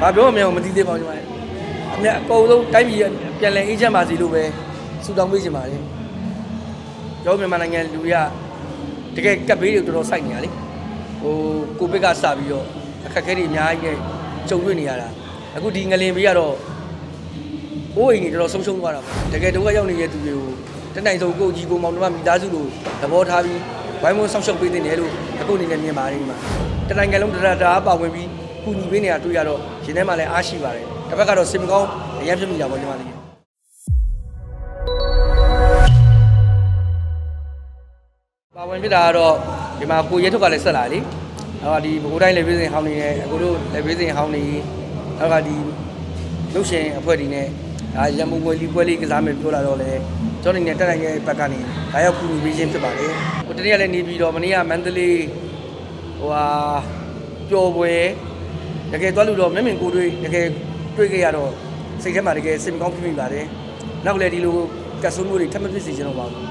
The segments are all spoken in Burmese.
ဘာပြောမှမမသိသေးပါဘူးညီမလေးအမြတ်အကုန်လုံးတိုင်းပြည်ပြန်လည်အေးချမ်းပါစေလို့ပဲဆုတောင်းပေးချင်ပါတယ်ကျောင်းမြန်မာနိုင်ငံလူတွေကတကယ်ကပ်ဘေးတွေတော်တော်စိုက်နေရလေဟိုကိုဗစ်ကစပြီးတော့အခက်အခဲတွေအများကြီးနဲ့ကြုံတွေ့နေရတာအခုဒီငလင်ဘေးကတော့အိုးအိမ်တွေတော်တော်ဆုံးရှုံးသွားတာပေါ့တကယ်ဒုက္ခရောက်နေတဲ့သူတွေကိုတနိုင်ဆုံးကိုကြီးကိုမောင်နှမမိသားစုလိုသဘောထားပြီးဝိုင်းဝန်းဆောင်ရှောက်ပေးနေတယ်လို့အခုအနေနဲ့မြင်ပါတယ်ဒီမှာတနိုင်ငံလုံးတရတာပါဝင်ပြီး ကုညီပေးနေတာတွေ့ရတော့ရှင်ထဲမှာလည်းအားရှိပါတယ်တစ်ဖက်ကတော့စင်မကောင်းအရင်ဖြစ်မိတာပေါ့ညီမလေးပါဝင်ဖြစ်တာကတော့ဒီမှာကိုရဲထုတ်ကလည်းဆက်လာလေနောက်ကဒီဘကိုးတိုင်းလေဘေးစင်ဟောင်းနေနဲ့အခုတို့လေဘေးစင်ဟောင်းနေနောက်ကဒီရုပ်ရှင်အဖွဲ့ဒီနဲ့ဒါရမုံပွဲလေးပွဲလေးကစားမယ်ပြောလာတော့လေကျွန်တော်နေနဲ့တက်နိုင်တဲ့ဘက်ကနေဒါရောက်ကူညီပေးခြင်းဖြစ်ပါတယ်ဟိုတနေ့ကလည်းနေပြီးတော့မနေ့ကမန္တလေးဟိုဟာပျော်ပွဲ တကယ်သွားလို့တော့မျက်မြင်ကိုယ်တွေ့တကယ်တွေ့ခဲ့ရတော့စိတ်ထဲမှာတကယ်စိတ်မကောင်းဖြစ်မိပါတယ်နောက်လည်းဒီလိုကတ်ဆိုးမျိုးတွေထပ်မဖြစ်စေချင်တော့ပါဘူး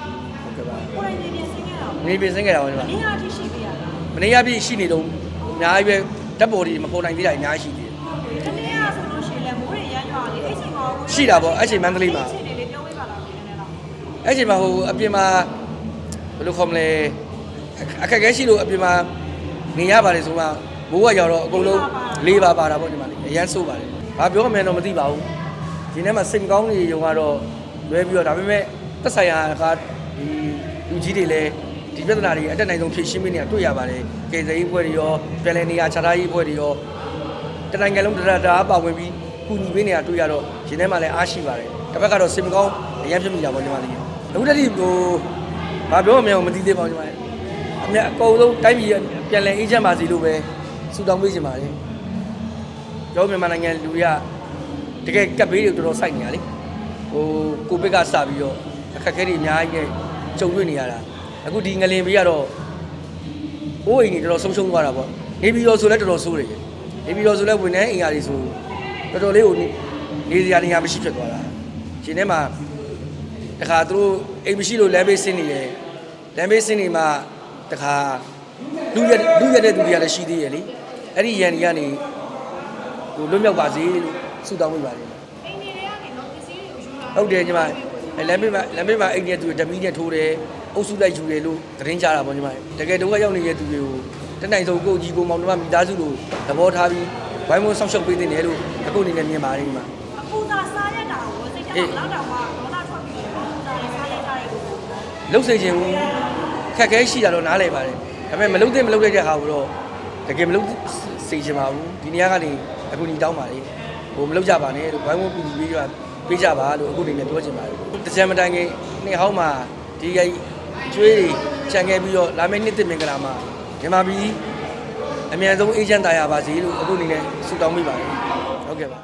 ဟုတ်ကဲ့ပါကိုယ်တိုင်နေပြင်ဆင်းခဲ့တာနေပြင်ဆင်းခဲ့တာပါညီမ။နေရာထိရှိပြရတာမနေ့ကပြည့်ရှိနေတော့အများကြီးပဲဓာတ်ပေါ်ဒီမပေါ်နိုင်သေးတာအများကြီးရှိသေးတယ်။ဒီနေ့ကဆိုလို့ရှိရင်လည်းမိုးရေရမ်းရွာလေအဲ့ချိန်မှာရှိတာပေါ့အဲ့ချိန်မန္တလေးမှာအဲ့ချိန်လေးလေးပြောပေးပါလားဒီနေ့တော့အဲ့ချိန်မှာဟိုအပြင်မှာဘယ်လိုခေါ်မလဲအခက်အခဲရှိလို့အပြင်မှာနေရပါတယ်ဆိုမှ မိုးကရောက်တော့အကုန်လုံးလေးပါပါတာပေါ့ဒီမှာလေအရန်ဆိုးပါတယ်ဘာပြောမှန်းတော့မသိပါဘူးဒီထဲမှာစိတ်ကောင်းနေရုံကတော့လွဲပြီးတော့ဒါပေမဲ့သက်ဆိုင်ရာကဒီလူကြီးတွေလည်းဒီပြဿနာတွေအတက်နိုင်ဆုံးဖြေရှင်းပေးနေတာတွေ့ရပါတယ်။ကေဇေးပွဲတွေရောပြည်လည်နေရာခြားထားရေးပွဲတွေရောတနိုင်ငံလုံးတရတာပါဝင်ပြီးကုညီပေးနေတာတွေ့ရတော့ရှင်ထဲမှာလည်းအားရှိပါတယ်တစ်ဖက်ကတော့စင်မကောင်းအရင်ဖြစ်မိတာပေါ့ညီမလေးအခုတည်းကဟိုဘာပြောမှမသိသေးပါဘူးညီမလေးအမြတ်အကုန်လုံးတိုင်းပြည်ပြန်လည်အေးချမ်းပါစေလို့ပဲ ဆုတောင်းပေးချင်ပါတယ်ကျောင်းမြန်မာနိုင်ငံလူတွေကတကယ်ကပ်ဘေးတွေတော်တော်စိုက်နေရလေဟိုကိုဗစ်ကစပြီးတော့အခက်အခဲတွေအများကြီးနဲ့ကြုံတွေ့နေရတာအခုဒီငလင်ဘေးကတော့အိုးအိမ်တွေတော်တော်ဆုံးရှုံးသွားတာပေါ့နေပြည်တော်ဆိုလည်းတော်တော်ဆိုးတယ်နေပြည်တော်ဆိုလည်းဝန်ထမ်းအိမ်ယာတွေဆိုတော်တော်လေးကိုနေနေစရာနေရာမရှိဖြစ်သွားတာရှင်ထဲမှာတခါသူတို့အိမ်မရှိလို့လမ်းဘေးဆင်းနေတယ်လမ်းဘေးဆင်းနေမှတခါလူရလူရတဲ့သူတွေကလည်းရှိသေးရဲ့လေ အဲ့ဒီရန်တွေကနေဟိုလွတ်မြောက်ပါစေလို့ဆုတောင်းပေးပါတယ်။အိမ်တွေကနေတော့ပစ္စည်းတွေကိုယူလာဟုတ်တယ်ညီမအဲလမ်းဘေးမှာလမ်းဘေးမှာအိမ်တွေသူဓမီနဲ့ထိုးတယ်အုပ်စုလိုက်ယူတယ်လို့သတင်းကြတာပေါ့ညီမတကယ်ဒုက္ခရောက်နေတဲ့သူတွေကိုတနိုင်ဆုံးကိုကြီးကိုမောင်နှမမိသားစုလိုသဘောထားပြီးဝိုင်းဝန်းဆောင်ရှောက်ပေးနေတယ်လို့အခုအနေနဲ့မြင်ပါတယ်ညီမ။အခုသာစားရတာကိုစိတ်ထဲမှာလောက်တော့ကဒေါသထွက်ပြီးတော့စားရစားရကြတဲ့ကိုလှုပ်စေခြင်းဘူးခက်ခဲရှိတာတော့နားလည်ပါတယ်ဒါပေမဲ့မလှုပ်သင့်မလှုပ်တဲ့တဲ့ဟာကိုတော့ တကယ်မလှုပ်စေချင်ပါဘူးဒီနေရာကနေအခုညီတောင်းပါလေဟိုမလှုပ်ကြပါနဲ့လို့ဝိုင်းဝန်းပူပူပေးကြပေးကြပါလို့အခုအနေနဲ့ပြောချင်ပါတယ်တကြံမတိုင်ခင်နေ့ဟောင်းမှာဒီရိုက်ကျွေးတွေခြံခဲ့ပြီးတော့လာမယ့်နှစ်သစ်မင်္ဂလာမှာမြန်မာပြည်အမြန်ဆုံးအေဂျင့်တာရပါစေလို့အခုအနေနဲ့ဆုတောင်းမိပါတယ်ဟုတ်ကဲ့ပါ